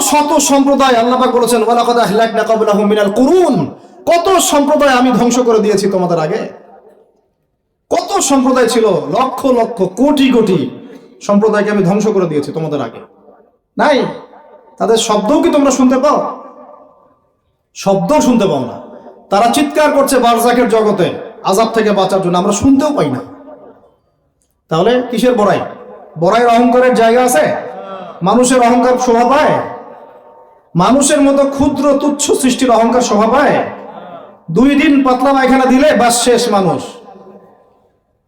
শত সম্প্রদায় আল্লাহ পাক বলেছেন, ওয়ালাকাদ আহলাকনা ক্বাবলাহুম মিনাল কুরুন। কত সম্প্রদায় আমি ধ্বংস করে দিয়েছি তোমাদের আগে? কত সম্প্রদায় ছিল? লক্ষ লক্ষ, কোটি কোটি সম্প্রদায়কে আমি ধ্বংস করে দিয়েছি তোমাদের আগে। নাই? তাদের শব্দও কি তোমরা শুনতে পাও? শব্দ শুনতে পাও না। তারা চিৎকার করছে বারজাকের জগতে আজাব থেকে বাঁচার জন্য। আমরা শুনতেও পাই না। তাহলে কিসের বড়াই? বড়াইয়ের অহংকারের জায়গা আছে? মানুষের অহংকার শোভা পায়? মানুষের মতো ক্ষুদ্র তুচ্ছ সৃষ্টির অহংকার শোভা পায়? দুই দিন পাতলা পায়খানা দিলে বাস শেষ মানুষ।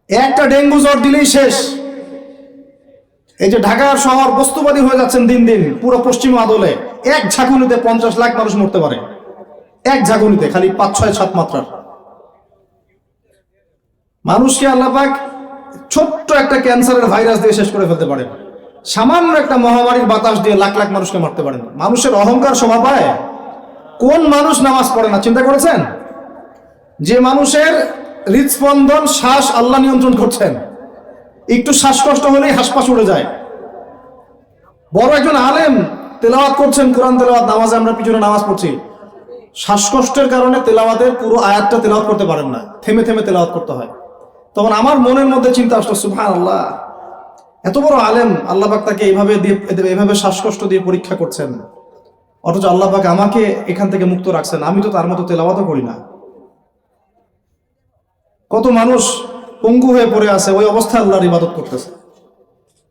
একটা ডেঙ্গু জ্বর দিলেই শেষ। এই যে ঢাকার শহর বস্তুবাদী হয়ে যাচ্ছেন দিন দিন, পুরো পশ্চিম আদলে। এক ঝাঁকুনিতে পঞ্চাশ লাখ মানুষ মরতে পারে। এক ঝাঁকুনিতে, খালি পাঁচ, ছয়, সাত মাত্রার। মানুষকে আল্লাপাক ছোট্ট একটা ক্যান্সারের ভাইরাস দিয়ে শেষ করে ফেলতে পারেন। সামান্য একটা মহামারীর বাতাস দিয়ে লাখ লাখ মানুষকে মারতে পারেন। মানুষের অহংকার শোভা পায়। কোন মানুষ নামাজ পড়ে না? চিন্তা করেছেন? যে মানুষের হৃদস্পন্দন, শ্বাস আল্লাহ নিয়ন্ত্রণ করছেন। একটু শ্বাসকষ্ট হলেই হাসপাস উড়ে যায়। বড় একজন আলেম তেলাওয়াত করছেন, কোরআন তেলাওয়াত, নামাজে আমরা পিছনে নামাজ পড়ছি। শ্বাসকষ্টের কারণে তেলাওয়াতের পুরো আয়াতটা তেলাওয়াত করতে পারেন না। থেমে থেমে তেলাওয়াত করতে হয়। তখন আমার মনের মধ্যে চিন্তা আসলো সুভান আল্লাহ এত বড় আলেম আল্লাহবাক তাকে এইভাবে এইভাবে শ্বাসকষ্ট দিয়ে পরীক্ষা করছেন। অথচ আল্লাহবাক আমাকে এখান থেকে মুক্ত রাখছেন। আমি তো তার মতো তেলাওয়াতও করি না। কত মানুষ পঙ্গু হয়ে পড়ে আছে, ওই অবস্থায় আল্লাহর ইবাদত করতেছে।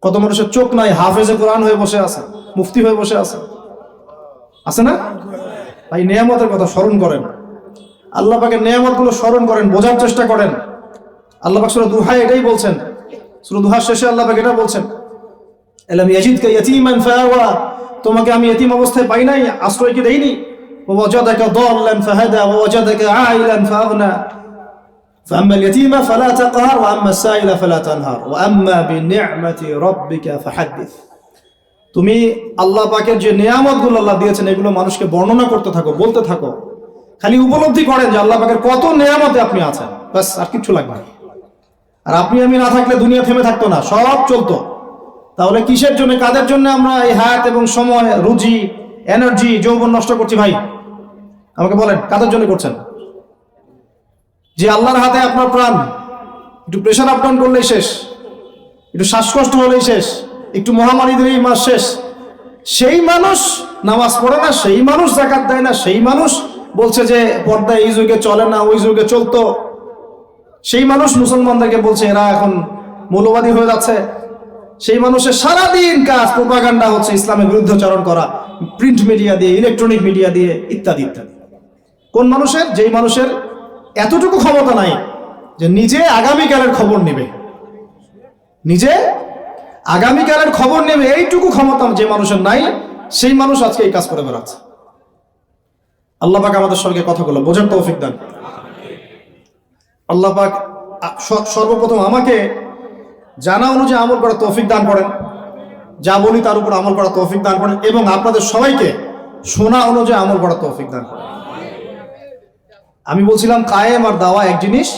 কত মানুষের চোখ নাই, হাফেজে কোরআন হয়ে বসে আছে, মুফতি হয়ে বসে আছে। আছে না? তাই নিয়ামতের কথা স্মরণ করেন। আল্লাহ পাকের নিয়ামতগুলো স্মরণ করেন, বোঝার চেষ্টা করেন। আল্লাহ পাক সুরা দুহায় এটাই বলছেন সুরা দুহার শেষে আল্লাহ পাক এটা বলছেন এলাম ইয়াজিদকে ইয়াতীমান ফাওয়া তোমাকে আমি এতিম অবস্থায় পাই নাই আশ্রয় কি দেইনি ওয়াজাদাকা দাল্লান ফাহাদা ওয়াজাদাকা আইলান ফাগনা فأما اليتيم فلا تقهر وأما السائل فلا تنهر وأما بنعمة ربك فحدث তুমি আল্লাহ পাকের যে নিয়ামতগুলো আল্লাহ দিয়েছেন এগুলো মানুষকে বর্ণনা করতে থাকো বলতে থাকো খালি উপলব্ধি করেন যে আল্লাহ পাকের কত নিয়ামতে আপনি আছেন ব্যাস আর কিচ্ছু লাগবে না আর আপনি আমি না থাকলে দুনিয়া থেমে থাকতো না, সব চলতো। তাহলে কিসের জন্য, কাদের জন্য আমরা এই হায়াত এবং সময়, রুজি এনার্জি যৌবন নষ্ট করছি ভাই? আমাকে বলেন, কাদের জন্য করছেন? যে আল্লাহর হাতে আপনার প্রাণ, একটু প্রেশার আপ ডাউন করলেই শেষ, একটু শ্বাসকষ্ট হলেই শেষ, একটু মহামারী দিলেই মাস শেষ। সেই মানুষ নামাজ পড়ে না, সেই মানুষ জাকাত দেয় না, সেই মানুষ বলছে যে পর্দা এই যুগে চলে না, ওই যুগে চলতো। সেই মানুষ মুসলমানদেরকে বলছে, এরা এখন মৌলবাদী হয়ে যাচ্ছে। সেই মানুষের সারাদিন কাজ প্রোপাগান্ডা হচ্ছে ইসলামের বিরুদ্ধাচরণ করা প্রিন্ট মিডিয়া দিয়ে ইলেকট্রনিক মিডিয়া দিয়ে, ইত্যাদি ইত্যাদি। কোন মানুষের? যেই মানুষের এতটুকু ক্ষমতা নাই যে নিজে আগামীকালের খবর নেবে। নিজে আগামীকালের খবর নেবে, এইটুকু ক্ষমতা যে মানুষের নাই, সেই মানুষ আজকে এই কাজ করে বেড়াচ্ছে। আল্লাহ পাক আমাদের সঙ্গে কথাগুলো বোঝার তৌফিক দান। আল্লাহ পাক সর্বপ্রথম আমাকে জানা অনুযায়ী আমল করা তৌফিক দান করেন। যা বলি তার উপর আমল করা তৌফিক দান করেন এবং আপনাদের সবাইকে শোনা অনুযায়ী আমল করা তৌফিক দান করেন। আমি বলছিলাম, কায়েম আর দাওয়া এক জিনিস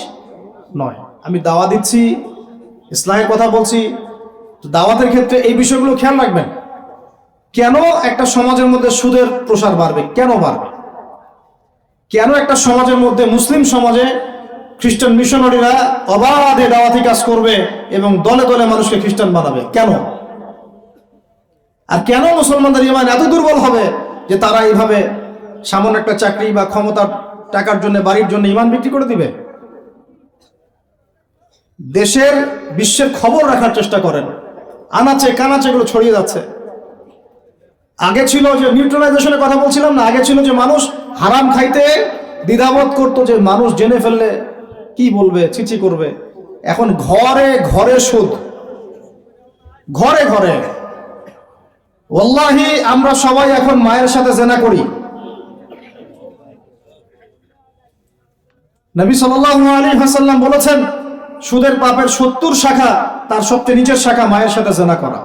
নয়। আমি দাওয়া দিচ্ছি ইসলামের কথা বলছি। দাওয়াতের ক্ষেত্রে এই বিষয়গুলো খেয়াল রাখবেন। কেন একটা সমাজের মধ্যে সুদের প্রসার বাড়বে? কেন বাড়বে? কেন একটা সমাজের মধ্যে মুসলিম সমাজে খ্রিস্টান মিশনারিরা অবাধে দাওয়াতি কাজ করবে এবং দলে দলে মানুষকে খ্রিস্টান বানাবে। কেন? আর কেন মুসলমানদের ইমান এত দুর্বল হবে যে তারা এইভাবে সামান্য একটা চাকরি বা ক্ষমতার টাকার জন্য, বাড়ির জন্য ইমান বিক্রি করে দিবে? দেশের, বিশ্বের খবর রাখার চেষ্টা করেন। আনাচে, কানাচে এগুলো ছড়িয়ে যাচ্ছে। আগে ছিল যে নিউট্রালাইজেশনের কথা বলছিলাম না, আগে ছিল যে মানুষ হারাম খাইতে দ্বিধাবোধ করতো যে মানুষ জেনে ফেললে কি বলবে চিচি করবে? এখন ঘরে ঘরে সুদ। ঘরে ঘরে। ওল্লাহি আমরা সবাই এখন মায়ের সাথে জেনা করি। নবী আলাইহি হাসাল্লাম বলেছেন, সুদের পাপের সত্তর শাখা, তার সবচেয়ে নিচের শাখা মায়ের সাথে জেনা করা।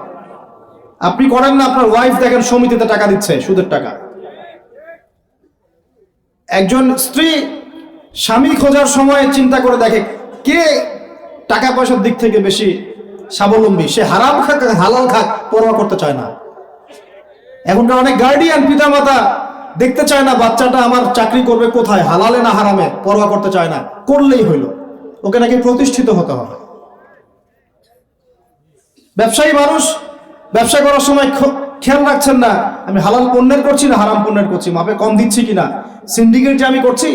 আপনি করেন না, আপনার ওয়াইফ দেখেন সমিতিতে টাকা দিচ্ছে, সুদের টাকা। একজন স্ত্রী স্বামী খোঁজার সময় চিন্তা করে দেখে কে টাকা পয়সার দিক থেকে বেশি স্বাবলম্বী। সে হারাম খাক, হালাল খাক, পরোয়া করতে চায় না। এখনকার অনেক গার্ডিয়ান পিতামাতা দেখতে চায় না, বাচ্চাটা আমার চাকরি করবে কোথায়, হালালে না হারামে, পরোয়া করতে চায় না, করলেই হইল। ওকে নাকি প্রতিষ্ঠিত হতে হবে। ব্যবসায়ী মানুষ, ব্যবসা করার সময় খেয়াল রাখছেন না, আমি হালাল পণ্যের করছি না, হারাম পণ্যের করছি, মাপে কম দিচ্ছি কিনা। সিন্ডিকেট যে আমি করছি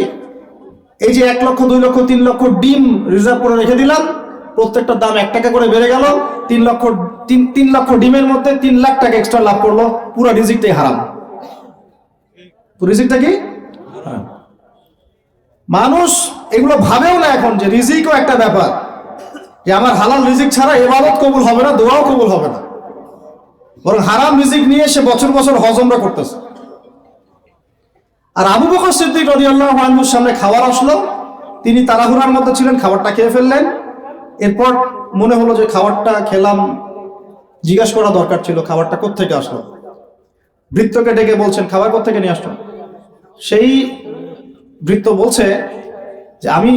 এই যে এক লক্ষ, দুই লক্ষ, তিন লক্ষ ডিম রিজার্ভ করে রেখে দিলাম। প্রত্যেকটা দাম এক টাকা করে বেড়ে গেল। তিন লক্ষ, তিন তিন লক্ষ ডিমের মধ্যে তিন লাখ টাকা এক্সট্রা লাভ করল। পুরো রিজিকটাই হারাম। রিজিকটা কি? মানুষ এগুলো ভাবেও না এখন যে রিজিকও একটা ব্যাপার। যে আমার হালাল রিজিক ছাড়া এবাদত কবুল হবে না, দোয়াও কবুল হবে না। বরং হারাম রিজিক নিয়ে সে বছর বছর হজমরা করতেছে। আর আবু বকর সিদ্দিক রাদিয়াল্লাহু আনহুর সামনে খাবার আসলো। তিনি তাড়াহুড়ার মধ্যে ছিলেন, খাবারটা খেয়ে ফেললেন। এরপর মনে হলো যে খাবারটা খেলাম, জিজ্ঞাসা করা দরকার ছিল, খাবারটা কোত্থেকে আসলো? বৃত্তকে ডেকে বলছেন, খাবার কোত্থেকে নিয়ে আসলো সেই বৃত্ত বলছে যে, আমি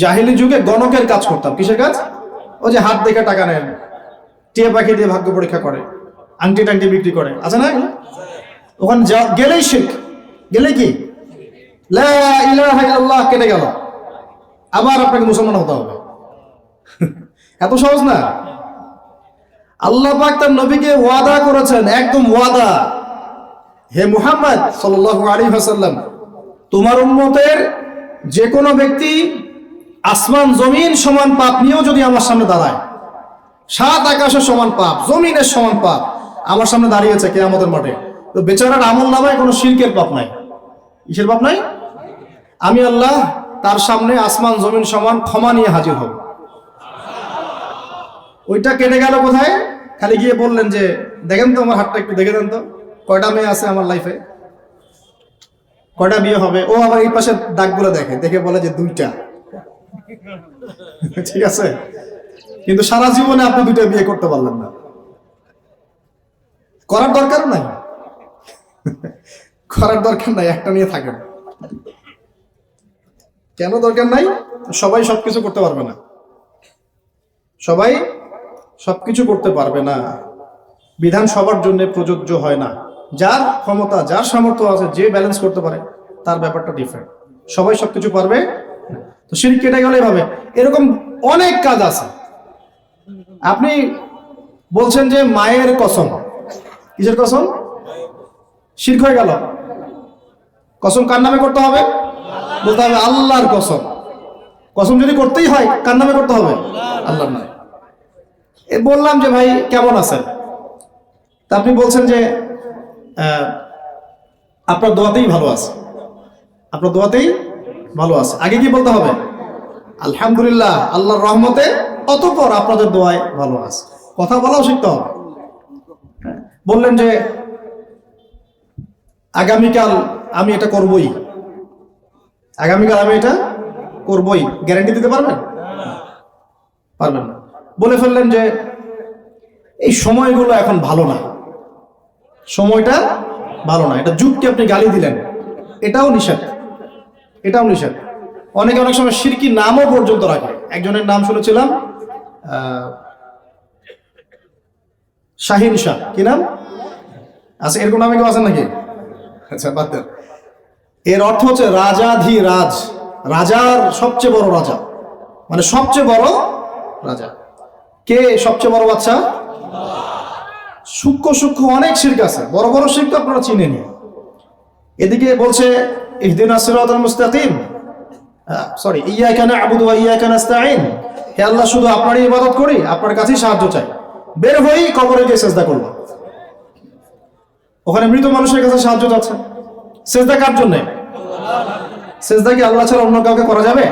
জাহিলি যুগে গণকের কাজ করতাম। কিসের কাজ? ও যে হাত দেখে টাকা নেন। টিয়া পাখি দিয়ে ভাগ্য পরীক্ষা করে। আংটি টাংটি বিক্রি করে। আছে না ওখানে গেলেই শিখ। গেলে কি? ইল্লাল্লাহ কেটে গেল। আবার আপনাকে মুসলমান হতে হবে। এত সহজ না? আল্লাহ পাক তার নবীকে ওয়াদা করেছেন, একদম ওয়াদা। হে মুহাম্মদ সাল্লাল্লাহু আলাইহি ওয়াসাল্লাম, তোমার উম্মতের যে কোনো ব্যক্তি আসমান, জমিন সমান পাপ নিয়েও যদি আমার সামনে দাঁড়ায়, সাত আকাশের সমান পাপ, জমিনের সমান পাপ, আমার সামনে দাঁড়িয়েছে কে আমাদের মাঠে। তো বেচারার আমল নামায় কোনো শিরকের পাপ নাই। কিসের পাপ নাই? আমি আল্লাহ তার সামনে আসমান, জমিন সমান ক্ষমা নিয়ে হাজির হব। ওইটা কেটে গেল কোথায়? খালি গিয়ে বললেন যে, দেখেন তো আমার হাতটা একটু দেখে দেন তো, কয়টা মেয়ে আছে আমার লাইফে কয়টা বিয়ে হবে? ও আবার এই পাশে দাগগুলো দেখে দেখে বলে যে দুইটা। ঠিক আছে? কিন্তু সারা জীবনে আপনি দুইটা বিয়ে করতে পারলেন না। করার দরকার নাই? করার দরকার নাই, একটা নিয়ে থাকেন। কেন দরকার নাই? সবাই সবকিছু করতে পারবে না। সবাই সবকিছু করতে পারবে না। বিধান সবার জন্য প্রযোজ্য হয় না। যার ক্ষমতা, যার সামর্থ্য আছে, যে ব্যালেন্স করতে পারে, তার ব্যাপারটা ডিফারেন্ট সবাই সবকিছু পারবে? তো সিঁড়ি কেটে গেলে এভাবে। এরকম অনেক কাজ আছে। আপনি বলছেন যে মায়ের কসম। কিসের কসম? শির্ক হয়ে গেল। কসম কার নামে করতে হবে? বলতে হবে আল্লাহর কসম। কসম যদি করতেই হয়, কার নামে করতে হবে? আল্লাহর নামে। এ বললাম যে, ভাই, কেমন আছেন? তা আপনি বলছেন যে আপনার দোয়াতেই ভালো আছে। আপনার দোয়াতেই ভালো আছে। আগে কি বলতে হবে? আলহামদুলিল্লাহ, আল্লাহর রহমতে অতপর আপনাদের দোয়ায় ভালো আছে। কথা বলাও শিখতে হবে। বললেন যে, আগামীকাল আমি এটা করবই। আগামীকাল আমি এটা করবই। গ্যারান্টি দিতে পারবেন? পারবেন না। বলে ফেললেন যে, এই সময়গুলো এখন ভালো না। সময়টা ভালো না। এটা যুগকে আপনি গালি দিলেন। এটাও নিষেধ। এটাও নিষেধ। অনেকে অনেক সময় সিরকি নামও পর্যন্ত রাখে। একজনের নাম শুনেছিলাম শাহিন শাহ। কি নাম? আচ্ছা এরকম নামে কেউ আছেন নাকি? আচ্ছা বাদ দেন। এর অর্থ হচ্ছে রাজাধি রাজ রাজার সবচেয়ে বড় রাজা। মানে সবচেয়ে বড় রাজা। কে সবচেয়ে বড় বাচ্চা সূক্ষ্ম সূক্ষ্ম অনেক শির্ক আছে। বড় বড় শির্ক আপনারা চিনেনি। এদিকে বলছে, ইহদিনা সিরাতাল মুস্তাকিম। সরি ইয়াকা না'বুদু ওয়া ইয়াকা নাস্তাঈন। হে আল্লাহ, শুধু আপনারই ইবাদত করি, আপনার কাছেই সাহায্য চাই। বের হয়েই কবরে গিয়ে সেজদা করব ওখানে মৃত মানুষের কাছে সাহায্য চাচ্ছে সেজদা কার জন্য? সেজদা কি আল্লাহ ছাড়া অন্য কাউকে করা যাবে?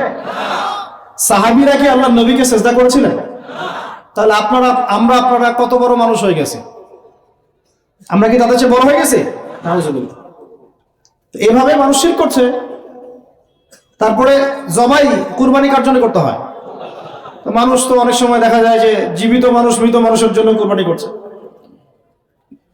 সাহাবীরা কি আল্লাহ নবীকে সেজদা করেছিলেন? তাহলে আপনারা, আমরা আপনারা কত বড় মানুষ হয়ে গেছে? আমরা কি তাদের চেয়ে বড় হয়ে গেছি? এভাবে মানুষ শিরক করছে। তারপরে জবাই কুরবানি কার জন্য করতে হয়? মানুষ তো অনেক সময় দেখা যায় যে জীবিত মানুষ মৃত মানুষের জন্য কুরবানি করছে।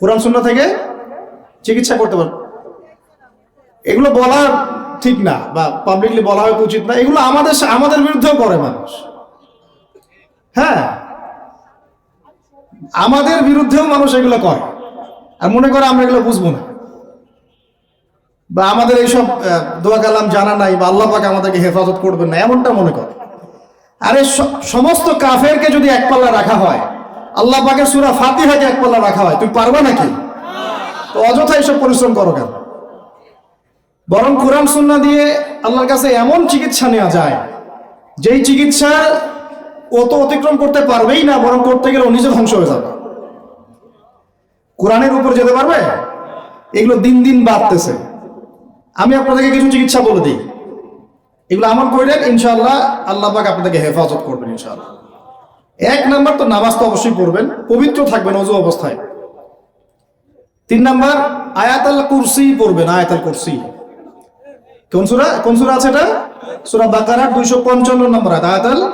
কোরআন সুন্না থেকে চিকিৎসা করতে পারবেন এগুলো বলা ঠিক না বা পাবলিকলি বলা হয়তো উচিত না। এগুলো আমাদের আমাদের বিরুদ্ধেও করে মানুষ। হ্যাঁ? আমাদের বিরুদ্ধেও মানুষ এগুলো করে। আর মনে করে আমরা এগুলো বুঝব না। বা আমাদের এইসব দোয়া কালাম জানা নাই বা আল্লাহ পাক আমাদেরকে হেফাজত করবেন না, এমনটা মনে করে। আরে সমস্ত কাফেরকে যদি এক পাল্লা রাখা হয় আল্লাহ পাকের সুরা ফাতিহাকে এক পাল্লা রাখা হয়? তুমি পারবা নাকি? তো অযথা এসব পরিশ্রম করো কেন? বরং কোরআন সুন্না দিয়ে আল্লাহর কাছে এমন চিকিৎসা নেওয়া যায়, যেই চিকিৎসা অত অতিক্রম করতে পারবেই না, বরং করতে গেলে নিজে ধ্বংস হয়ে যাবে। কোরআনের উপর যেতে পারবে? এগুলো দিন দিন বাড়তেছে। আমি আপনাদেরকে কিছু চিকিৎসা বলে দিই। এগুলো আমল করলেন ইনশাল্লাহ আল্লাহ পাক আপনাদেরকে হেফাজত করবেন ইনশাআল্লাহ। এক নাম্বার তো নামাজ তো অবশ্যই পড়বেন, পবিত্র থাকবেন অজু অবস্থায়। তিন নাম্বার, আয়াতাল কুরসি পড়বেন, আয়াতাল কুরসি। কোন সূরা? কোন সূরা আছে এটা? সূরা বাকারার 255 নম্বর আয়াত, আয়াতাল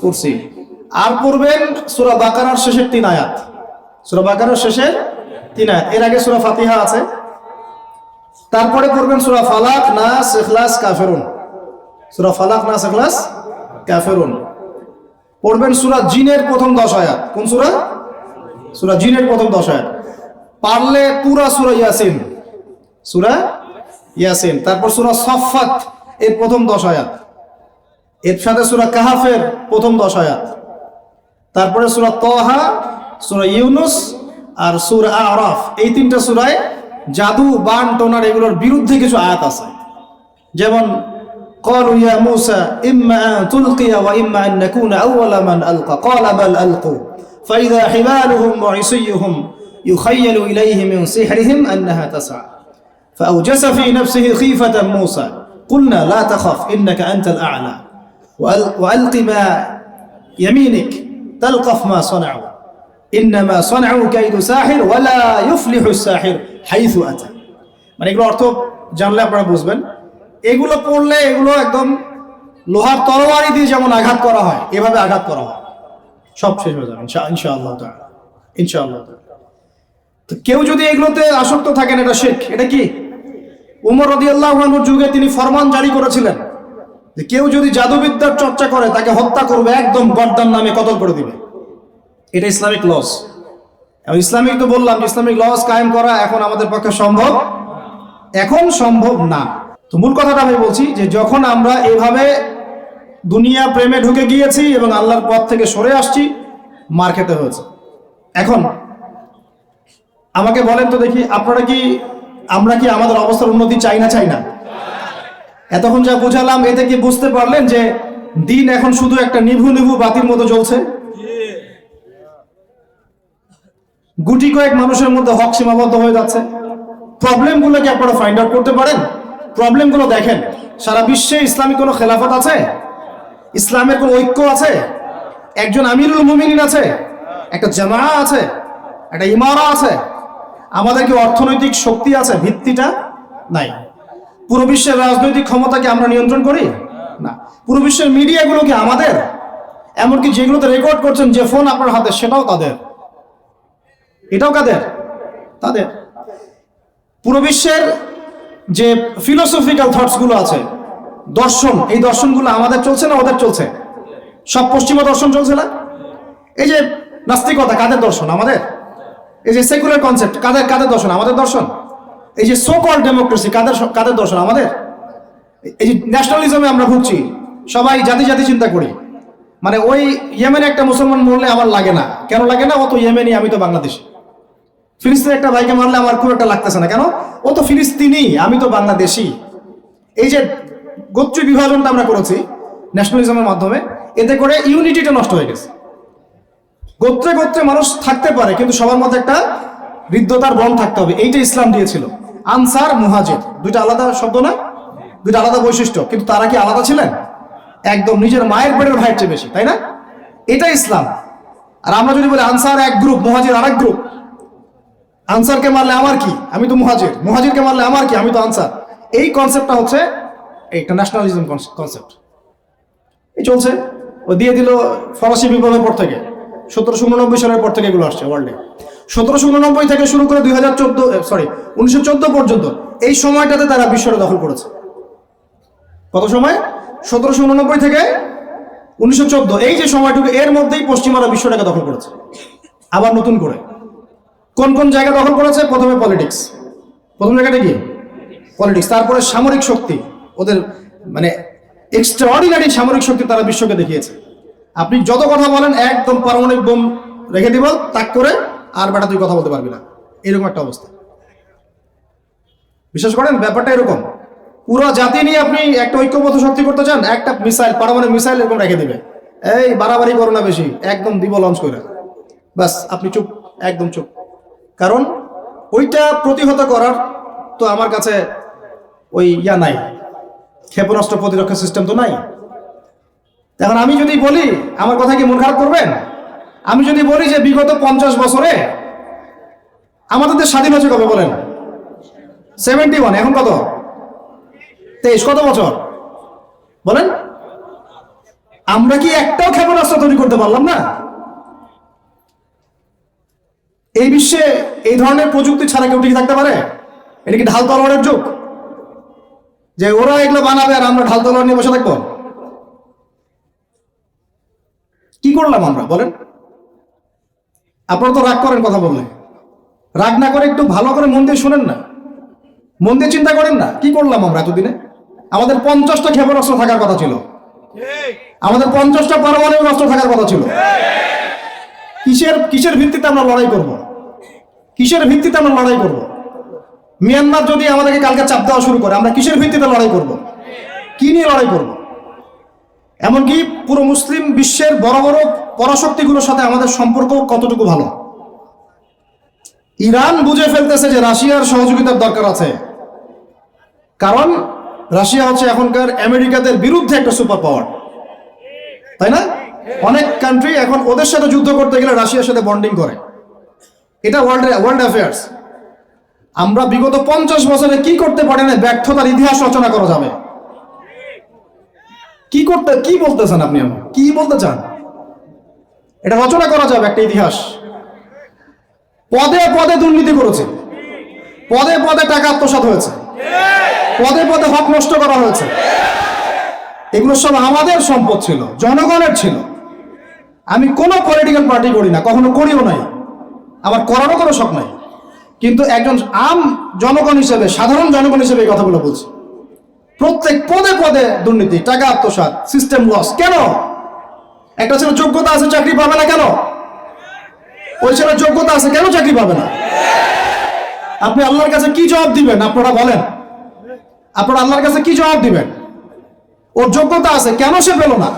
কুরসি। আর পড়বেন সূরা বাকারার শেষের তিন আয়াত। সূরা বাকারার শেষের তিন আয়াত। এর আগে সূরা ফাতিহা আছে। তারপরে পড়বেন সূরা ফালাক না ইখলাস, কাফেরুন। সূরা ফালাক না ইখলাস, কাফিরুন। পড়বেন সুরা জিনের প্রথম 10 আয়াত। কোন সুরা? সুরা জিনের প্রথম 10 আয়াত। পারলে পুরা সুরা ইয়াসিন। সুরা ইয়াসিন। তারপর সুরা সফফাত, এর প্রথম 10 আয়াত। এর সাথে সুরা কাহাফের প্রথম 10 আয়াত। তারপরে সুরা তহা সূরা ইউনুস আর সূরা আরফ। এই তিনটা সুরায় জাদু, বান, টোনার এগুলোর বিরুদ্ধে কিছু আয়াত আছে। যেমন قالوا يا موسى إما أن تلقي وإما أن نكون أول من ألقى. قال بل ألقوا. فإذا حبالهم وعصيهم يخيل إليه من سحرهم أنها تسعى. فأوجس في نفسه خيفة موسى. قلنا لا تخف إنك أنت الأعلى. وألق ما يمينك. تلقف ما صنعوا. إنما صنعوا كيد ساحر ولا يفلح الساحر حيث أتى. من يقول অর্থ جان আপনারা بوزبن এগুলো পড়লে এগুলো একদম লোহার তরবারি দিয়ে যেমন আঘাত করা হয়, এভাবে আঘাত করা হয়। সব শেষ হয়ে যাবে ইনশাআল্লাহ ইনশাআল্লাহ তো কেউ যদি এগুলোতে আসক্ত থাকেন, এটা শেখ, এটা কি? উমর রাদিয়াল্লাহু আনহুর যুগে তিনি ফরমান জারি করেছিলেন যে কেউ যদি জাদুবিদ্যার চর্চা করে, তাকে হত্যা করবে, একদম গর্দান নামে কতল করে দিবে। এটা ইসলামিক লস ইসলামিক তো বললাম ইসলামিক লস কায়েম করা এখন আমাদের পক্ষে সম্ভব। এখন সম্ভব না। তো মূল কথাটা আমি বলছি যে যখন আমরা এভাবে দুনিয়া প্রেমে ঢুকে গিয়েছি এবং আল্লাহর পথ থেকে সরে আসছি, মার খেতে হয়েছে। এখন, আমাকে বলেন তো দেখি, আপনারা কি, আমরা কি আমাদের অবস্থার উন্নতি চাই না চাই না? এতক্ষণ যা বুঝালাম, এতে কি বুঝতে পারলেন যে দিন এখন শুধু একটা নিভু নিভু বাতির মতো জ্বলছে? গুটি কয়েক মানুষের মধ্যে হক সীমাবদ্ধ হয়ে যাচ্ছে। প্রবলেমগুলো কি আপনারা ফাইন্ড আউট করতে পারেন। প্রবলেমগুলো দেখেন। সারা বিশ্বে ইসলামিক কোনো খেলাফত আছে? ইসলামের কোনো ঐক্য আছে? একজন আমিরুল মুমিনিন আছে, একটা জামা আছে, একটা ইমারা আছে। আমাদের কি অর্থনৈতিক শক্তি আছে? ভিত্তিটা নাই। পুরো বিশ্বের রাজনৈতিক ক্ষমতাকে আমরা নিয়ন্ত্রণ করি? না। পুরো বিশ্বের মিডিয়াগুলো কি আমাদের? এমনকি যেগুলোতে রেকর্ড করছেন যে ফোন আপনার হাতে, সেটাও তাদের। এটাও কাদের? তাদের। পুরো বিশ্বের যে ফিলোসফিক্যাল থটসগুলো আছে, দর্শন, এই দর্শনগুলো আমাদের চলছে না ওদের চলছে? সব পশ্চিমা দর্শন চলছে না? এই যে নাস্তিকতা, কাদের দর্শন? আমাদের? এই যে সেকুলার কনসেপ্ট কাদের কাদের দর্শন? আমাদের দর্শন? এই যে সো কল ডেমোক্রেসি কাদের কাদের দর্শন? আমাদের? এই যে ন্যাশনালিজমে আমরা ভুগছি, সবাই জাতি জাতি চিন্তা করি। মানে ওই ইয়েমেনে একটা মুসলমান মরলে আমার লাগে না। কেন লাগে না? ও তো ইয়েমেনি আমি তো বাংলাদেশি। ফিলিস্তিনের একটা ভাইকে মারলে আমার খুব একটা লাগতেছে না। কেন? ও তো ফিলিস্তিনি, আমি তো বাংলাদেশি। এই যে গোত্রীয় বিভাজনটা আমরা করেছি ন্যাশনালিজমের মাধ্যমে, এতে করে ইউনিটিটা নষ্ট হয়ে গেছে। গোত্রে গোত্রে মানুষ থাকতে পারে, কিন্তু সবার মধ্যে একটা হৃদ্যতার বন থাকতে হবে। এইটা ইসলাম দিয়েছিল। আনসার, মুহাজির। দুইটা আলাদা শব্দ না? দুইটা আলাদা বৈশিষ্ট্য। কিন্তু তারা কি আলাদা ছিলেন? একদম নিজের মায়ের পেটের ভাইয়ের চেয়ে বেশি, তাই না? এটা ইসলাম। আর আমরা যদি বলি আনসার এক গ্রুপ মুহাজির আরেক গ্রুপ আনসারকে মারলে আমার কি? আমি তো মুহাজির। মুহাজিরকে মারলে আমার কি? আমি তো আনসার। এই কনসেপ্টটা হচ্ছে একটা ন্যাশনালিজম কনসেপ্ট এই চলছে। ও দিয়ে দিল ফরাসি বিপ্লবের পর থেকে। সতেরোশো উননব্বই সালের পর থেকে এগুলো আসছে ওয়ার্ল্ডে সতেরোশো উননব্বই থেকে শুরু করে দুই হাজার চোদ্দ সরি উনিশশো চোদ্দ পর্যন্ত এই সময়টাতে তারা বিশ্বটা দখল করেছে। কত সময়? সতেরোশো উননব্বই থেকে উনিশশো চোদ্দ। এই যে সময়টুকু, এর মধ্যেই পশ্চিমারা বিশ্বটাকে দখল করেছে। আবার নতুন করে। কোন কোন জায়গা দখল করেছে? প্রথমে পলিটিক্স প্রথম জায়গাটা কি? পলিটিক্স তারপরে সামরিক শক্তি। ওদের মানে এক্সট্রাঅর্ডিনারি সামরিক শক্তি তারা বিশ্বকে দেখিয়েছে। আপনি যত কথা বলেন, একদম পারমাণবিক বোম রেখে দিব, তাক করে, আর বেটা তুই কথা বলতে পারবি না। এরকম একটা অবস্থা। বিশ্বাস করেন? ব্যাপারটা এরকম। পুরো জাতি নিয়ে আপনি একটা ঐক্যবদ্ধ শক্তি করতে চান, একটা মিসাইল, পারমাণবিক মিসাইল এরকম রেখে দিবে। এই বাড়াবাড়ি করো না বেশি, একদম দিব লঞ্চ করে বাস আপনি চুপ, একদম চুপ। কারণ ওইটা প্রতিহত করার তো আমার কাছে ওই ইয়া নাই। ক্ষেপণাস্ত্র প্রতিরক্ষা সিস্টেম তো নাই। এখন আমি যদি বলি, আমার কথা কি মন খারাপ করবেন? আমি যদি বলি যে বিগত পঞ্চাশ বছরে আমাদের দেশ স্বাধীন হচ্ছে কবে বলেন? সেভেন্টি ওয়ান এখন কত? তেইশ, কত বছর? বলেন। আমরা কি একটাও ক্ষেপণাস্ত্র তৈরি করতে পারলাম না? এই বিশ্বে এই ধরনের প্রযুক্তি ছাড়া কেউ টিকে থাকতে পারে? এটা কি ঢাল তলোয়ারের যুগ? যে ওরা এগুলো বানাবে আর আমরা ঢাল তলোয়ার নিয়ে বসে থাকব? কি করলাম আমরা? বলেন। আপনারা তো রাগ করেন কথা বললে। রাগ না করে একটু ভালো করে মন দিয়ে শোনেন না। মন দিয়ে চিন্তা করেন না। কি করলাম আমরা এতদিনে? আমাদের পঞ্চাশটা ক্ষেপণাস্ত্র থাকার কথা ছিল। আমাদের পঞ্চাশটা পারমাণবিক অস্ত্র থাকার কথা ছিল। কিসের কিসের ভিত্তিতে আমরা লড়াই করব? কিসের ভিত্তিতে আমরা লড়াই করব? মিয়ানমার যদি আমাদেরকে কালকে চাপ দেওয়া শুরু করে, আমরা কিসের ভিত্তিতে লড়াই করব? কি নিয়ে লড়াই করব? এমনকি পুরো মুসলিম বিশ্বের বড় বড় পরাশক্তিগুলোর সাথে আমাদের সম্পর্ক কতটুকু ভালো? ইরান বুঝে ফেলতেছে যে রাশিয়ার সহযোগিতার দরকার আছে। কারণ রাশিয়া হচ্ছে এখনকার আমেরিকাদের বিরুদ্ধে একটা সুপার পাওয়ার। তাই না? অনেক কান্ট্রি এখন ওদের সাথে যুদ্ধ করতে গেলে রাশিয়ার সাথে বন্ডিং করে। এটা ওয়ার্ল্ড ওয়ার্ল্ড অ্যাফেয়ার্স আমরা বিগত পঞ্চাশ বছরে কি করতে পারি না, ব্যর্থতার ইতিহাস রচনা করা যাবে। কি করতে কি বলতেছেন আপনি কি বলতে চান? এটা রচনা করা যাবে একটা ইতিহাস। পদে পদে দুর্নীতি করেছে। পদে পদে টাকা আত্মসাৎ হয়েছে। পদে পদে হক নষ্ট করা হয়েছে। এগুলো সব আমাদের সম্পদ ছিল, জনগণের ছিল। আমি কোনো পলিটিক্যাল পার্টি করি না, কখনো করিও নাই। আমার করারও কোনো শখ নাই। কিন্তু একজন আম জনগণ হিসেবে, সাধারণ জনগণ হিসেবে এই কথাগুলো বলছি। প্রত্যেক পদে পদে দুর্নীতি, টাকা আত্মসাৎ সিস্টেম লস কেন? একটা ছেলে যোগ্যতা আছে, চাকরি পাবে না কেন? ওই ছেলের যোগ্যতা আছে, কেন চাকরি পাবে না? আপনি আল্লাহর কাছে কি জবাব দিবেন? আপনারা বলেন। আপনারা আল্লাহর কাছে কি জবাব দিবেন? ওর যোগ্যতা আছে, কেন সে পেল না?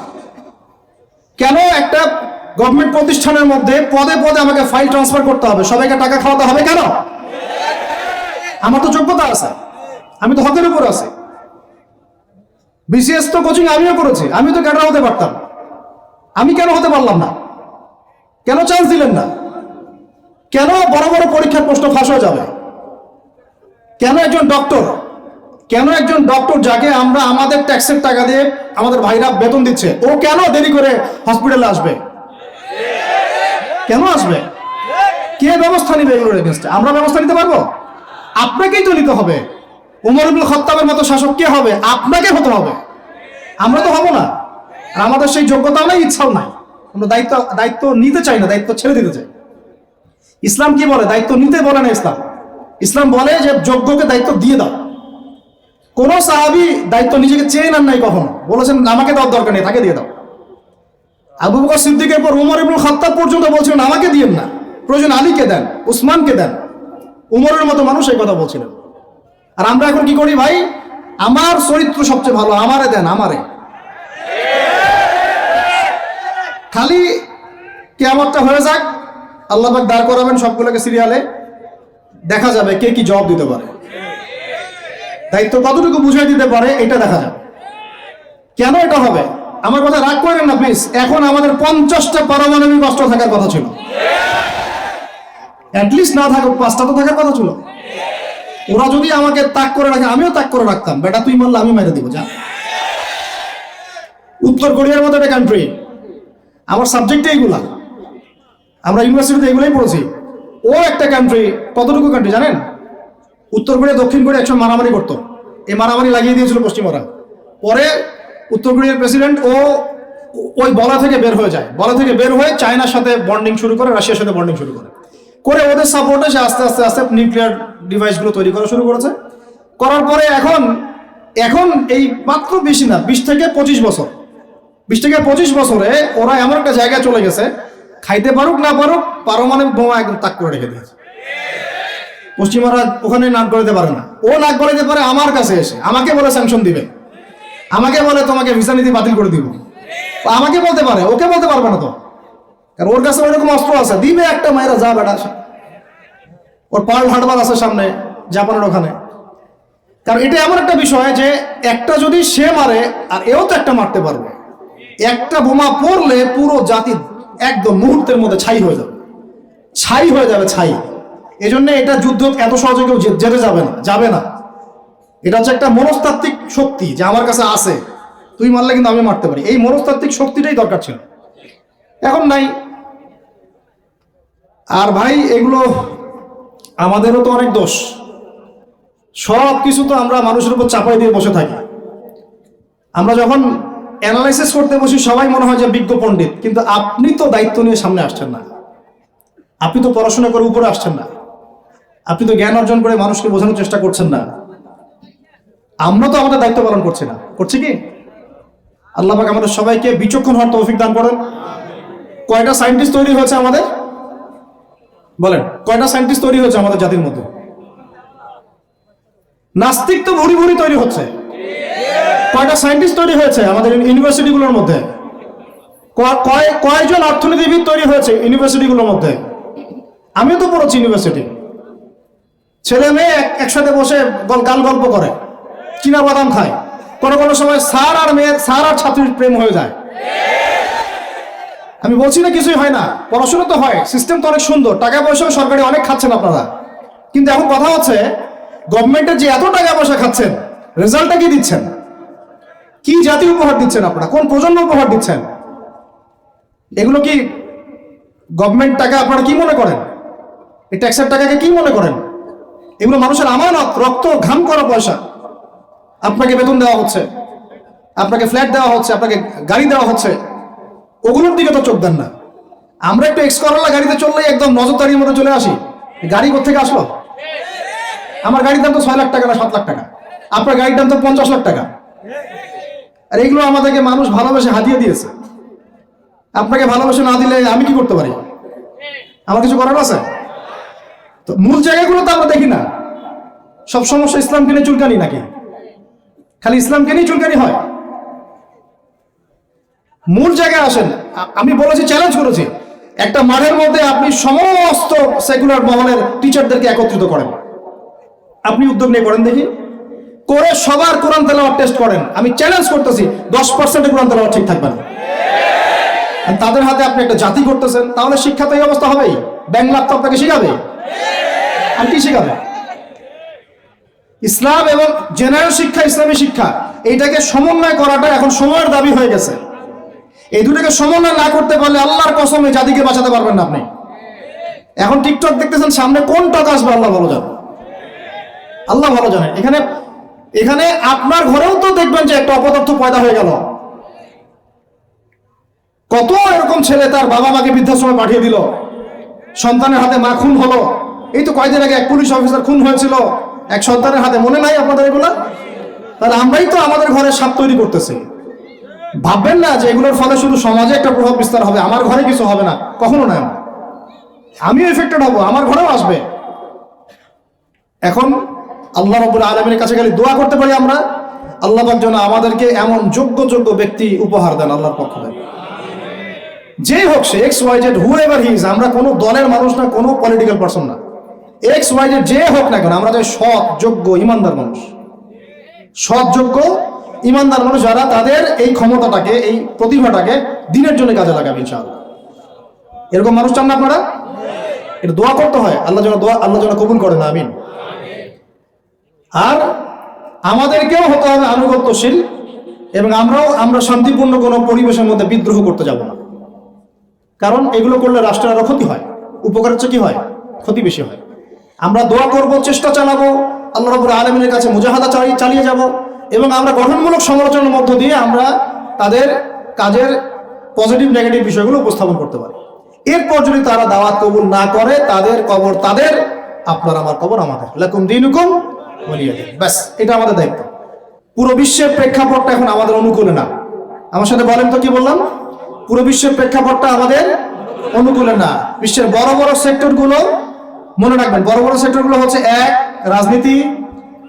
কেন একটা গভর্নমেন্ট প্রতিষ্ঠানের মধ্যে পদে পদে আমাকে ফাইল ট্রান্সফার করতে হবে? সবাইকে টাকা খাওয়াতে হবে কেন? আমার তো যোগ্যতা আছে। আমি তো হকের উপর আছি। বিসিএস তো কোচিং আমিও করেছি। আমি তো ক্যাডার হতে পারতাম। আমি কেন হতে পারলাম না? কেন চান্স দিলেন না? কেন বড় বড় পরীক্ষার প্রশ্ন ফাঁস হয়ে যাবে? কেন একজন ডক্টর কেন একজন ডক্টর যাকে আমরা আমাদের ট্যাক্সের টাকা দিয়ে আমাদের ভাইরা বেতন দিচ্ছে? ও কেন দেরি করে হসপিটালে আসবে? কেন আসবে? কে ব্যবস্থা নিবে এগুলোর এগেনস্টে আমরা ব্যবস্থা নিতে পারব? আপনাকেই তো নিতে হবে। উমর ইবুল খত্তাবের মতো শাসক কে হবে? আপনাকে হতে হবে। আমরা তো হব না। আর আমাদের সেই যোগ্যতা নাই, ইচ্ছাও নাই। আমরা দায়িত্ব দায়িত্ব নিতে চাই না, দায়িত্ব ছেড়ে দিতে চাই। ইসলাম কি বলে? দায়িত্ব নিতে বলে না ইসলাম। ইসলাম বলে যে যোগ্যকে দায়িত্ব দিয়ে দাও। কোন সাহাবি দায়িত্ব নিজেকে চেয়ে নেন নাই কখনো। বলেছেন, আমাকে দেওয়ার দরকার নেই, তাকে দিয়ে দাও। আবু বকর সিদ্দিকের পর উমর ইবুল খাত্তাব পর্যন্ত বলছিলেন, আমাকে দিয়েন না। প্রয়োজন আলীকে দেন, উসমানকে দেন। উমরের মতো মানুষ এই কথা বলছিলেন। আর আমরা এখন কি করি ভাই? আমার চরিত্র সবচেয়ে ভালো, আমারে দেন, আমারে। খালি কেমনটা হয়ে যাক, আল্লাহ দাঁড় করাবেন সবগুলোকে সিরিয়ালে। দেখা যাবে কে কি জবাব দিতে পারে। দায়িত্ব কতটুকু বুঝিয়ে দিতে পারে, এটা দেখা যাবে কেন এটা হবে? আমার কথা রাগ করেন না প্লিজ এখন আমাদের পঞ্চাশটা পারমাণবিক অস্ত্র থাকার কথা ছিল। অ্যাটলিস্ট না থাকুক, পাঁচটা তো থাকার কথা ছিল। ওরা যদি আমাকে তাক করে রাখে, আমিও তাক করে রাখতাম। বেটা, তুই মারলে আমি মেরে দিব, যা। উত্তর কোরিয়ার মতো একটা কান্ট্রি আমার সাবজেক্টে এইগুলা আমরা ইউনিভার্সিটিতে এগুলোই পড়েছি। ও একটা কান্ট্রি কতটুকু কান্ট্রি জানেন? উত্তর কোরিয়া, দক্ষিণ কোরিয়া একসময় মারামারি করতো। এই মারামারি লাগিয়ে দিয়েছিল পশ্চিমরা। পরে উত্তর কোরিয়ার প্রেসিডেন্ট ও ওই বলা থেকে বের হয়ে যায়। বলা থেকে বের হয়ে চায়নার সাথে বন্ডিং শুরু করে, রাশিয়ার সাথে বন্ডিং শুরু করে। করে ওদের সাপোর্টে সে আস্তে আস্তে আস্তে নিউক্লিয়ার ডিভাইসগুলো তৈরি করা শুরু করেছে। করার পরে এখন এখন এই মাত্র বেশি না, বিশ থেকে পঁচিশ বছর। বিশ থেকে পঁচিশ বছরে ওরা এমন একটা জায়গায় চলে গেছে, খাইতে পারুক, না পারুক, পারমাণবিক বোমা একদম তাক করে রেখে দিয়েছে। পশ্চিমারা ওখানে নাক গলাতে পারে না। ও নাক গলাতে পারে আমার কাছে এসে। আমাকে বলে স্যাংশন দিবে। আমাকে বলে তোমাকে ভিসা নীতি বাতিল করে দিব। আমাকে বলতে পারে, ওকে বলতে পারবে না তো। কারণ ওর কাছে ওইরকম অস্ত্র আছে। দিবে একটা মায়েরা যা বেটা ওর পাল হাটবার আছে সামনে, জাপানের ওখানে। কারণ এটা এমন একটা বিষয় যে একটা যদি সে মারে, আর এও তো একটা মারতে পারবে। একটা বোমা পড়লে পুরো জাতি একদম মুহূর্তের মধ্যে ছাই হয়ে যাবে। ছাই হয়ে যাবে, ছাই। এজন্য এটা যুদ্ধ এত সহজে কেউ যেতে যাবে না যাবে না। এটা হচ্ছে একটা মনস্তাত্ত্বিক শক্তি যে আমার কাছে আছে। তুই মারলে কিন্তু আমি মারতে পারি। এই মনস্তাত্ত্বিক শক্তিটাই দরকার ছিল। এখন নাই। আর ভাই, এগুলো আমাদেরও তো অনেক দোষ। সব কিছু তো আমরা মানুষের উপর চাপাই দিয়ে বসে থাকি। আমরা যখন অ্যানালাইসিস করতে বসি, সবাই মনে হয় যে বিজ্ঞ পণ্ডিত, কিন্তু আপনি তো দায়িত্ব নিয়ে সামনে আসছেন না। আপনি তো পড়াশোনা করে উপরে আসছেন না। আপনি তো জ্ঞান অর্জন করে মানুষকে বোঝানোর চেষ্টা করছেন না। আমরা তো আমাদের দায়িত্ব পালন করছি না। করছি কি? আল্লাহ পাক আমাদের সবাইকে বিচক্ষণ হওয়ার তৌফিক দান করেন। কয়টা সায়েন্টিস্ট তৈরি হয়েছে আমাদের? বলেন, কয়টা সায়েন্টিস্ট তৈরি হয়েছে আমাদের জাতির মধ্যে? নাস্তিক তো ভুরি ভুরি তৈরি হচ্ছে। কয়টা সায়েন্টিস্ট তৈরি হয়েছে আমাদের ইউনিভার্সিটিগুলোর মধ্যে? কয়জন অর্থনীতিবিদ তৈরি হয়েছে ইউনিভার্সিটিগুলোর মধ্যে? আমিও তো পড়েছি ইউনিভার্সিটি। ছেলে মেয়ে একসাথে বসে গল- গাল গল্প করে। চীনা বাদাম খায়। কোনো কোনো সময় স্যার আর মেয়ে স্যার আর ছাত্রীর প্রেম হয়ে যায়। আমি বলছি না কিছুই হয় না। পড়াশোনা তো হয় সিস্টেম তো অনেক সুন্দর। টাকা পয়সাও সরকারি অনেক খাচ্ছেন আপনারা। কিন্তু এখন কথা হচ্ছে গভর্নমেন্টের যে এত টাকা পয়সা খাচ্ছেন রেজাল্টটা কি দিচ্ছেন? কি জাতি উপহার দিচ্ছেন আপনারা? কোন প্রজন্ম উপহার দিচ্ছেন? এগুলো কি গভর্নমেন্ট টাকা আপনারা কি মনে করেন? এই ট্যাক্সের টাকাকে কি মনে করেন? এগুলো মানুষের আমানত, রক্ত, ঘাম করা পয়সা। আপনাকে বেতন দেওয়া হচ্ছে, আপনাকে ফ্ল্যাট দেওয়া হচ্ছে, আপনাকে গাড়ি দেওয়া হচ্ছে। ওগুলোর দিকে তো চোখ দেন না। আমরা একটু এক্স করলা গাড়িতে চললেই একদম নজরদারির মধ্যে চলে আসি। গাড়ি কোথেকে আসলো? আমার গাড়ির দাম তো ছয় লাখ টাকা না সাত লাখ টাকা। আপনার গাড়ির দাম তো পঞ্চাশ লাখ টাকা। আর এগুলো আমাদেরকে মানুষ ভালোবেসে হাতিয়ে দিয়েছে। আপনাকে ভালোবেসে না দিলে আমি কি করতে পারি? আমার কিছু করার আছে? তো মূল জায়গাগুলো তো আমরা দেখি না। সব সমস্যা ইসলামকে নিয়ে চুলকানি নাকি? খালি ইসলামকে নিয়ে চুলকানি হয়? মূল জায়গায় আসেন আমি বলেছি চ্যালেঞ্জ করেছি। একটা মাঠের মধ্যে আপনি সমস্ত সেকুলার মহলের টিচারদেরকে একত্রিত করেন। আপনি উদ্যোগ নিয়ে করেন দেখি। করে সবার কোরআন তেলাওয়াত টেস্ট করেন। আমি চ্যালেঞ্জ করতেছি, দশ পার্সেন্ট কোরআন তেলাওয়াত ঠিক থাকবে না। তাদের হাতে আপনি একটা জাতি করতেছেন তাহলে শিক্ষা তো এই অবস্থা হবেই। ব্যাংলাপ তো আপনাকে শিখাবে। আর কি শিখাবে? ইসলাম এবং জেনারেল শিক্ষা, ইসলামী শিক্ষা, এইটাকে সমন্বয় করাটা এখন সময়ের দাবি হয়ে গেছে। এই দুটোকে সমন্বয় না করতে পারলে আল্লাহর কসম জাতিকে বাঁচাতে পারবেন না আপনি। এখন টিকটক দেখতেছেন, সামনে কোন টক আসবে, আল্লাহ ভালো জানে। আল্লাহ ভালো জানে। এখানে এখানে আপনার ঘরেও তো দেখবেন যে একটা অপদার্থ পয়দা হয়ে গেল। কত এরকম ছেলে তার বাবা মাকে বৃদ্ধাশ্রমে পাঠিয়ে দিল। সন্তানের হাতে মা খুন হলো। এই তো কয়দিন আগে এক পুলিশ অফিসার খুন হয়েছিল। এক সন্তানের হাতে, মনে নাই আপনাদের এগুলা? তাহলে আমরাই তো আমাদের ঘরে সাপ তৈরি করতেছি। ভাববেন না যে এগুলোর ফলে শুধু সমাজে একটা প্রভাব বিস্তার হবে, আমার ঘরে কিছু হবে না। কখনো না। আমিও এফেক্টেড হব, আমার ঘরেও আসবে। এখন আল্লাহ রবুল আলমের কাছে খালি দোয়া করতে পারি আমরা। আল্লাহ যেন আমাদেরকে এমন যোগ্য যোগ্য ব্যক্তি উপহার দেন আল্লাহর পক্ষ থেকে। যেই হোক সে X Y Z whoever he's আমরা কোনো দলের মানুষ না, কোনো পলিটিক্যাল পার্সন না। এক্স ওয়াই জেড যে হোক না কেন, আমরা যে সৎ, যোগ্য, ইমানদার মানুষ। সৎ, যোগ্য, ইমানদার মানুষ যারা তাদের এই ক্ষমতাটাকে, এই প্রতিভাটাকে দিনের জন্য কাজে লাগাবে, ইনশাআল্লাহ। এরকম মানুষ চান না আপনারা? এটা দোয়া করতে হয়, আল্লাহ যেন দোয়া, আল্লাহ যেন কবুল করে না আমিন। আর আমাদেরকেও হতে হবে আনুগত্যশীল, এবং আমরাও, আমরা শান্তিপূর্ণ কোনো পরিবেশের মধ্যে বিদ্রোহ করতে যাব না। কারণ এগুলো করলে রাষ্ট্রের আরও ক্ষতি হয়। উপকার হচ্ছে কি হয়? ক্ষতি বেশি হয়। আমরা দোয়া করব, চেষ্টা চালাবো, আল্লাহ রবুর আলমিনের কাছে মুজাহাদা চালিয়ে চালিয়ে যাব এবং আমরা গঠনমূলক সমালোচনার মধ্য দিয়ে আমরা তাদের কাজের পজিটিভ, নেগেটিভ বিষয়গুলো উপস্থাপন করতে পারি। এরপর যদি তারা দাওয়াত কবুল না করে, তাদের কবর, তাদের, আপনার আমার কবর, আমাদের। লাকুম দিনুকুম ওয়ালিয়াদিন ব্যাস, এটা আমাদের দায়িত্ব। পুরো বিশ্বের প্রেক্ষাপটটা এখন আমাদের অনুকূলে না। আমার সাথে বলেন তো কি বললাম? পুরো বিশ্বের প্রেক্ষাপটটা আমাদের অনুকূলে না। বিশ্বের বড় বড় সেক্টরগুলো মনে রাখবেন, বড় বড় সেক্টরগুলো হচ্ছে এক, রাজনীতি,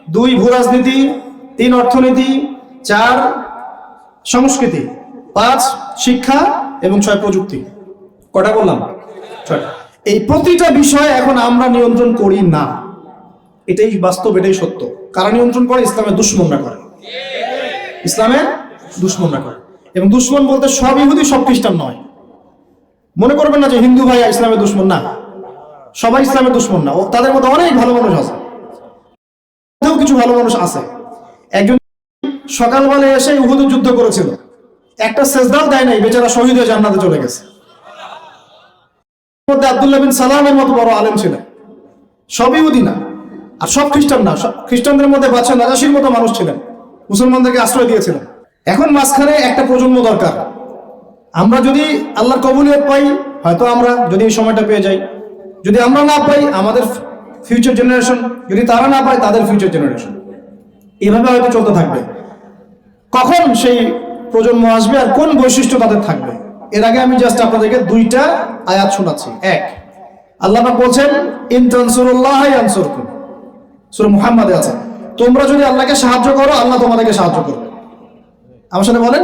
দুই ভূ রাজনীতি তিন, অর্থনীতি, চার, সংস্কৃতি, পাঁচ, শিক্ষা এবং ছয়, প্রযুক্তি। কটা বললাম? এই প্রতিটা বিষয় এখন আমরা নিয়ন্ত্রণ করি না। এটাই বাস্তব, এটাই সত্য। কারা নিয়ন্ত্রণ করে? ইসলামের দুশ্মনরা করে। ইসলামের দুশ্মনরা করে। এবং দুশ্মন বলতে সব ইহুদি, সব খ্রিস্টান নয়। মনে করবেন না যে হিন্দু ভাই ইসলামের দুশ্মন, না। সবাই ইসলামের দুশ্মন না। তাদের মধ্যে অনেক ভালো মানুষ আছে। কিছু ভালো মানুষ আছে। একজন সকালবেলায় এসে উহুদের যুদ্ধ করেছিল। একটা সেজদাও দেয় নাই, বেচারা শহীদ হয়ে জান্নাতে চলে গেছে। মধ্যে আব্দুল্লাহ বিন সালামের মতো বড় আলেম ছিলেন। সব ইহুদি না, আর সব খ্রিস্টান না। খ্রিস্টানদের মধ্যে বাচ্চা নাজাসির মতো মানুষ ছিলেন। মুসলমানদেরকে আশ্রয় দিয়েছিলেন। এখন মাঝখানে একটা প্রজন্ম দরকার। আমরা যদি আল্লাহর কবুলিয়ত পাই, হয়তো আমরা যদি এই সময়টা পেয়ে যাই। যদি আমরা না পাই, আমাদের ফিউচার জেনারেশন যদি তারা না পায়, তাদের ফিউচার জেনারেশন এভাবে হয়তো চলতে থাকবে। কখন সেই প্রজন্ম আসবে আর কোন বৈশিষ্ট্য তাদের থাকবে? এর আগে আমি জাস্ট আপনাদেরকে দুইটা আয়াত শোনাচ্ছি। এক, আল্লাহ বলছেন ইন তানসুরুল্লাহ ইয়ানসুরকুম। সূরা মুহাম্মাদে আছে। তোমরা যদি আল্লাহকে সাহায্য করো, আল্লাহ তোমাদেরকে সাহায্য করবে। আমার সাথে বলেন,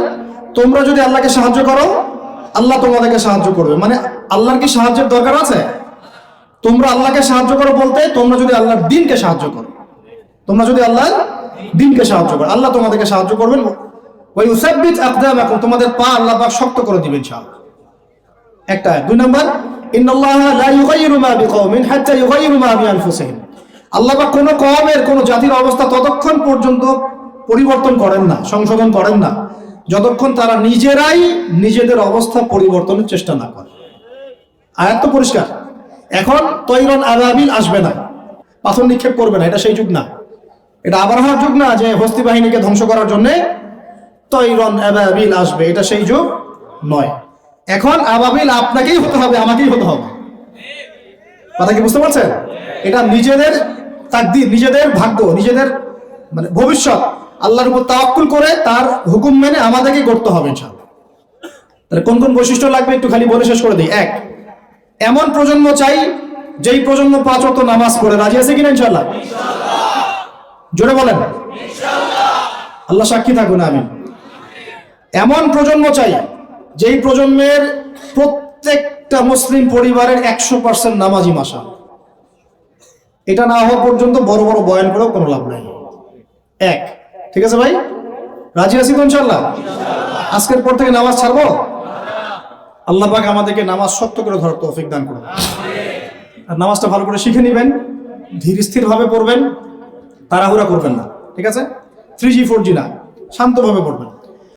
তোমরা যদি আল্লাহকে সাহায্য করো, আল্লাহ তোমাদেরকে সাহায্য করবে। মানে আল্লাহর কি সাহায্যের দরকার আছে? তোমরা আল্লাহকে সাহায্য করো বলতে, তোমরা যদি আল্লাহর দিনকে সাহায্য করো। তোমরা যদি আল্লাহর দিনকে সাহায্য করো, আল্লাহ তোমাদেরকে সাহায্য করবেন। ওই উসাব্বিত আকদামাকুম, তোমাদের পা আল্লাহ পাক শক্ত করে দিবেন ইনশাআল্লাহ। একটা। দুই নম্বর আল্লাহ কোনো কওমের, কোনো জাতির অবস্থা ততক্ষণ পর্যন্ত পরিবর্তন করেন না, সংশোধন করেন না। যতক্ষণ তারা নিজেরাই নিজেদের অবস্থা পরিবর্তনের চেষ্টা না করে। আয়াত তো পরিষ্কার। এখন তৈরন আবাবিল আসবে না। পাথর নিক্ষেপ করবে না, এটা সেই যুগ না। এটা আবরাহার যুগ না যে হস্তি বাহিনীকে ধ্বংস করার জন্য তৈরন আবাবিল আসবে, এটা সেই যুগ নয়। এখন আবাবিল আপনাকেই হতে হবে, আমাকেই হতে হবে। কথা কি বুঝতে পারছেন? এটা নিজেদের তাকদির, নিজেদের ভাগ্য, নিজেদের মানে ভবিষ্যৎ। আল্লাহর উপর তাওয়াক্কুল করে তার হুকুম মেনে আমাদেরকে করতে হবে তাহলে কোন কোন বৈশিষ্ট্য লাগবে একটু খালি বলে শেষ করে দিই? এক, এমন প্রজন্ম চাই যেই প্রজন্ম পাঁচ অত নামাজ পড়ে। রাজি আছে কিনা ইনশাআল্লাহ? জোরে বলেন। আল্লাহ সাক্ষী থাকুন আমি এমন প্রজন্ম চাই যেই প্রজন্মের প্রত্যেকটা মুসলিম পরিবারের একশো পার্সেন্ট নামাজি মাসা এটা না হওয়া পর্যন্ত বড় বড় বয়ান করেও কোনো লাভ নাই। এক ঠিক আছে ভাই? রাজি আছি তো ইনশাল্লাহ আজকের পর থেকে নামাজ ছাড়বো? আল্লাহ পাক আমাদেরকে নামাজ শক্ত করে ধরার তৌফিক দান করুন। আর নামাজটা ভালো করে শিখে নেবেন, ধীর স্থির ভাবে পড়বেন, তাড়াহুড়া করবেন না, ঠিক আছে? থ্রি জি ফোর জি না, শান্তভাবে পড়বেন।